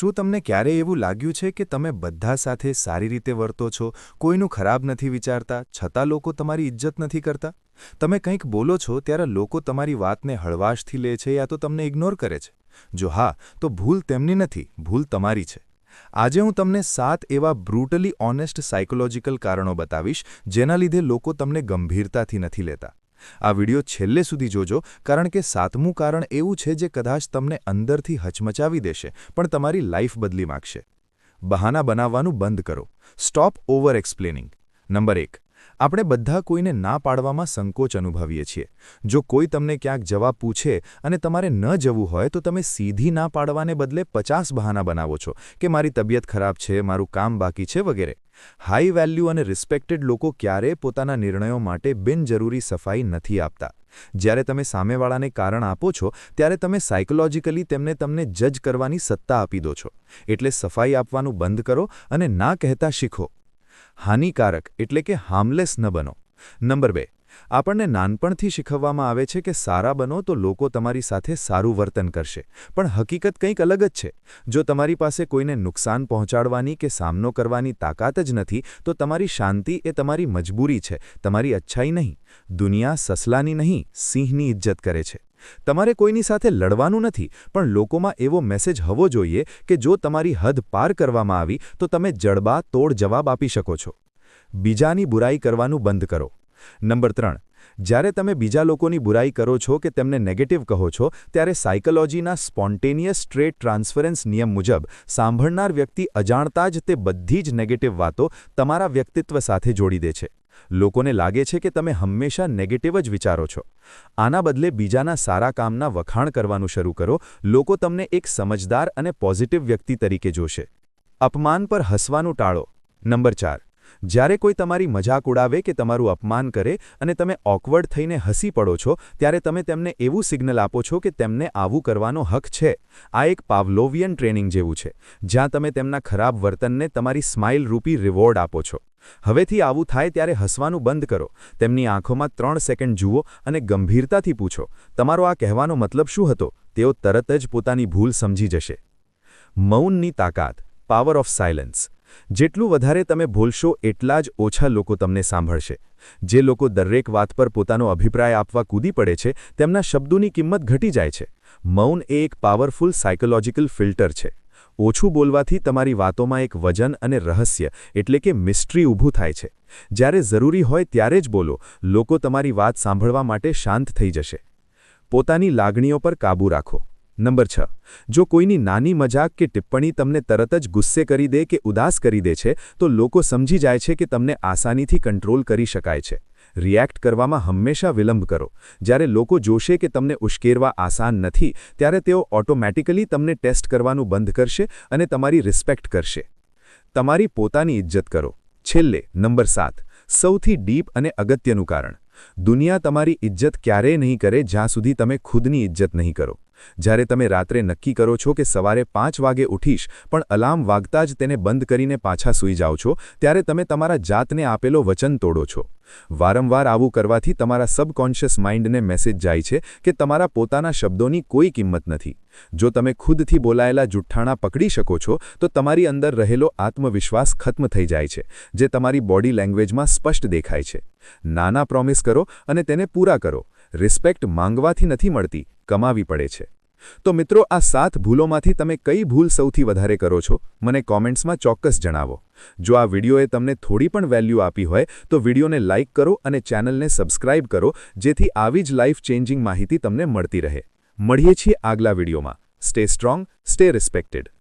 શું તમને ક્યારેય એવું લાગ્યું છે કે તમે બધા સાથે સારી રીતે વર્તો છો? કોઈનું ખરાબ નથી વિચારતા, છતાં લોકો તમારી ઇજ્જત નથી કરતા? તમે કંઈક બોલો છો ત્યારે લોકો તમારી વાતને હળવાશથી લે છે યા તો તમને ઇગ્નોર કરે છે? જો હા, તો ભૂલ તેમની નથી, ભૂલ તમારી છે. આજે હું તમને સાત એવા બ્રુટલી ઓનેસ્ટ સાયકોલોજીકલ કારણો બતાવીશ, જેના લીધે લોકો તમને ગંભીરતાથી નથી લેતા. આ વિડિયો છેલ્લે સુધી જોજો, કારણ કે સાતમું કારણ એવું છે જે કદાચ તમને અંદરથી હચમચાવી દેશે, પણ તમારી લાઈફ બદલી માગશે. બહાના બનાવવાનું બંધ કરો. Stop over એક્સપ્લેનિંગ. નંબર એક. આપણે બધા કોઈને ના પાડવામાં સંકોચ અનુભવીએ છીએ. જો કોઈ તમને ક્યાંક જવાબ પૂછે અને તમારે ન જવું હોય, તો તમે સીધી ના પાડવાને બદલે પચાસ બહાના બનાવો છો કે મારી તબિયત ખરાબ છે, મારું કામ બાકી છે વગેરે. હાઈ વેલ્યુ અને રિસ્પેક્ટેડ લોકો ક્યારેય પોતાના નિર્ણયો માટે બિનજરૂરી સફાઈ નથી આપતા. જ્યારે તમે સામેવાળાને કારણ આપો છો, ત્યારે તમે સાયકોલોજીકલી તેમને તમને જજ કરવાની સત્તા આપી દો છો. એટલે સફાઈ આપવાનું બંધ કરો અને ના કહેતા શીખો. હાનિકારક એટલે કે હાર્મલેસ ન બનો. નંબર બે, આપણને નાનપણથી શીખવવામાં આવે છે કે સારા બનો તો લોકો તમારી સાથે સારું વર્તન કરશે. પણ હકીકત કંઈક અલગ જ છે. જો તમારી પાસે કોઈને નુકસાન પહોંચાડવાની કે સામનો કરવાની તાકાત જ નથી, તો તમારી શાંતિ એ તમારી મજબૂરી છે, તમારી અચ્છાઈ નહીં. દુનિયા સસલાની નહીં, સિંહની ઇજ્જત કરે છે. તમારે કોઈની સાથે લડવાનું નથી, પણ લોકોમાં એવો મેસેજ હોવો જોઈએ કે જો તમારી હદ પાર કરવામાં આવી, તો તમે જડબા તોડ જવાબ આપી શકો છો. બીજાની બુરાઈ કરવાનું બંધ કરો. નંબર ત્રણ. જ્યારે તમે બીજા લોકોની બુરાઈ કરો છો કે તેમને નેગેટિવ કહો છો, ત્યારે સાયકોલોજીના સ્પોન્ટેનિયસ સ્ટ્રેટ ટ્રાન્સફરન્સ નિયમ મુજબ સાંભળનાર વ્યક્તિ અજાણતા જ તે બધી જ નેગેટિવ વાતો તમારા વ્યક્તિત્વ સાથે જોડી દે છે. લોકોને લાગે છે કે તમે હંમેશા નેગેટિવ જ વિચારો છો. આના બદલે બીજાના સારા કામના વખાણ કરવાનું શરૂ કરો. લોકો તમને એક સમજદાર અને પોઝિટિવ વ્યક્તિ તરીકે જોશે. અપમાન પર હસવાનું ટાળો. નંબર ચાર. જ્યારે કોઈ તમારી મજાક ઉડાવે કે તમારું અપમાન કરે અને તમે ઓકવર્ડ થઈને હસી પડો છો, ત્યારે તમે તેમને એવું સિગ્નલ આપો છો કે તેમને આવું કરવાનો હક છે. આ એક પાવલોવિયન ટ્રેનિંગ જેવું છે, જ્યાં તમે તેમના ખરાબ વર્તનને તમારી સ્માઇલ રૂપી રિવોર્ડ આપો છો. હવેથી આવું થાય ત્યારે હસવાનું બંધ કરો. તેમની આંખોમાં ત્રણ સેકન્ડ જુઓ અને ગંભીરતાથી પૂછો, તમારો આ કહેવાનો મતલબ શું હતો? તેઓ તરત જ પોતાની ભૂલ સમજી જશે. મૌનની તાકાત પાવર ઓફ સાયલન્સ જેટલું વધારે તમે ભૂલશો, એટલા જ ઓછા લોકો તમને સાંભળશે. જે લોકો દરેક વાત પર પોતાનો અભિપ્રાય આપવા કૂદી પડે છે, તેમના શબ્દોની કિંમત ઘટી જાય છે. મૌન એ એક પાવરફુલ સાયકોલોજીકલ ફિલ્ટર છે. ઓછું બોલવાથી તમારી વાતોમાં એક વજન અને રહસ્ય, એટલે કે મિસ્ટ્રી ઊભું થાય છે. જ્યારે જરૂરી હોય ત્યારે જ બોલો. લોકો તમારી વાત સાંભળવા માટે શાંત થઈ જશે. પોતાની લાગણીઓ પર કાબૂ રાખો. નંબર છ. જો કોઈની નાની મજાક કે ટિપ્પણી તમને તરત જ ગુસ્સે કરી દે કે ઉદાસ કરી દે છે, તો લોકો સમજી જાય છે કે તમને આસાનીથી કંટ્રોલ કરી શકાય છે. રિએક્ટ કરવામાં હંમેશા વિલંબ કરો. જ્યારે લોકો જોશે કે તમને ઉશ્કેરવા આસાન નથી, ત્યારે તેઓ ઓટોમેટિકલી તમને ટેસ્ટ કરવાનું બંધ કરશે અને તમારી રિસ્પેક્ટ કરશે. તમારી પોતાની ઇજ્જત કરો. છેલ્લે, નંબર સાત. સૌથી ડીપ અને અગત્યનું કારણ. દુનિયા તમારી ઇજ્જત ક્યારેય નહીં કરે જ્યાં સુધી તમે ખુદની ઇજ્જત નહીં કરો. જ્યારે તમે રાત્રે નક્કી કરો છો કે સવારે પાંચ વાગે ઉઠીશ, પણ અલાર્મ વાગતા જ તેને બંધ કરીને પાછા સૂઈ જાઓ છો, ત્યારે તમે તમારા જાતને આપેલો વચન તોડો છો. વારંવાર આવું કરવાથી તમારા સબકોન્શિયસ માઇન્ડને મેસેજ જાય છે કે તમારા પોતાના શબ્દોની કોઈ કિંમત નથી. જો તમે ખુદથી બોલાયેલા જુઠ્ઠાણા પકડી શકો છો, તો તમારી અંદર રહેલો આત્મવિશ્વાસ ખત્મ થઈ જાય છે, જે તમારી બોડી લેંગ્વેજમાં સ્પષ્ટ દેખાય છે. નાના પ્રોમિસ કરો અને તેને પૂરા કરો. રિસ્પેક્ટ માંગવાથી નથી મળતી કમાવી પડે છે. તો મિત્રો, આ સાત ભૂલોમાંથી તમે કઈ ભૂલ સૌથી વધારે કરો છો? મને કોમેન્ટ્સમાં ચોક્કસ જણાવો. જો આ વિડીયોએ તમને થોડી પણ વેલ્યુ આપી હોય, તો વિડીયોને લાઇક કરો અને ચેનલને સબસ્ક્રાઇબ કરો, જેથી આવી જ લાઈફ ચેન્જિંગ માહિતી તમને મળતી રહે. મળીએ છીએ આગલા વિડીયોમાં. Stay strong stay respected